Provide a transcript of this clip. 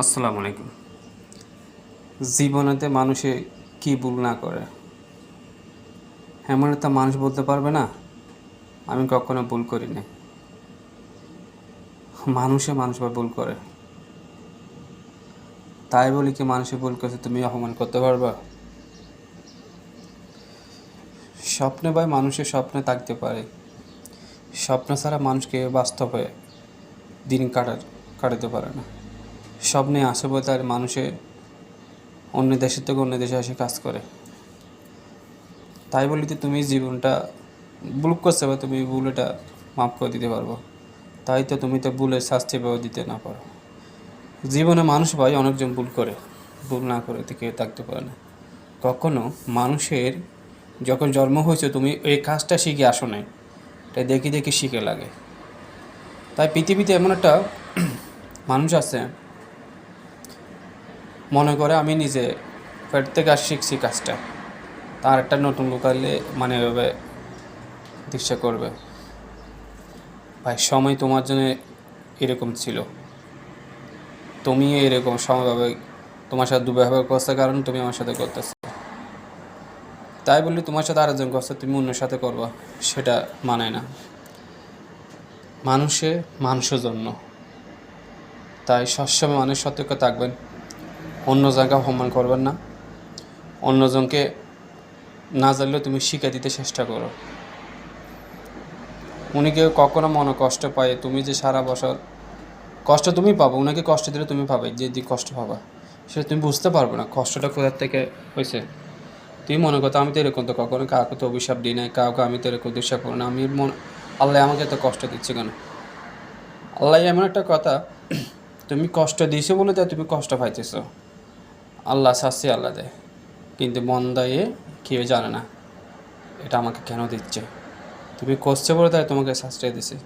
আসসালামু আলাইকুম। জীবনেতে মানুষে কি ভুল না করে? এমন একটা মানুষ বলতে পারবে না, আমি কখনো ভুল করি না মানুষে মানুষ ভুল করে। তাই বলি কি, মানুষে ভুল করছে, তুমি অপমান করতে পারবা? স্বপ্নে ভাই মানুষের স্বপ্নে থাকতে পারে। স্বপ্ন ছাড়া মানুষকে বাস্তবে দিন কাটার কাটাতে পারে না। স্বপ্নে আসে বলে তার মানুষে অন্য দেশের থেকে অন্য দেশে এসে কাজ করে। তাই বলি তো তুমি জীবনটা ভুল করছে বা তুমি ভুলটা মাফ করে দিতে পারব। তাই তো তুমি তো ভুলের শাস্তি পাও দিতে না পারো। জীবনে মানুষ ভাই অনেকজন ভুল করে, ভুল না করে তো কেউ থাকতে পারে না। কখনো মানুষের যখন জন্ম হয়েছে তুমি এই কাজটা শিখে আসো নাই এটা দেখি দেখি শিখে লাগে। তাই পৃথিবীতে এমন একটা মানুষ আছে মনে করে আমি নিজে পেট থেকে আর শিখছি কাজটা। তার একটা নতুন লোকালে মানে এভাবে দীক্ষা করবে। ভাই, সময় তোমার জন্য এরকম ছিল। তুমি এরকম সময়ভাবে তোমার সাথে দুর্ব্যবহার করছে কারণ তুমি আমার সাথে করতেছো। তাই বললি তোমার সাথে আরেকজন করছে, তুমি অন্যের সাথে করবা, সেটা মানায় না। মানুষে মানুষের জন্য। তাই সবসময় মানুষ সতর্ক থাকবেন। অন্য জায়গা ভ্রমণ করবেন না। অন্যজনকে না জানলেও তুমি শিখে দিতে চেষ্টা করো। উনি কেউ কখনো মনে কষ্ট পায়, তুমি যে সারা বছর কষ্ট তুমি পাবো, উনাকে কষ্ট দিলে তুমি পাবে, যে দিক কষ্ট পাবা। সেটা তুমি বুঝতে পারবে না, কষ্টটা কোথার থেকে হয়েছে। তুমি মনে করতো আমি তো এরকম তো কখনো কাউকে তো অভিশাপ দিই নাই, কাউকে আমি তো এরকম দুঃসাপ করি না। আমি মন আল্লাহ আমাকে এত কষ্ট দিচ্ছে কেন? আল্লাহ এমন একটা কথা, তুমি কষ্ট দিয়েছ বলে তাই তুমি কষ্ট পাইতেছো। আল্লাহ শাস্তি আল্লাহ দেয়। কিন্তু মন দায়ে কেউ জানে না, এটা আমাকে কেন দিচ্ছে? তুমি কষ্ট করে তাই তোমাকে শাস্তি দিছে।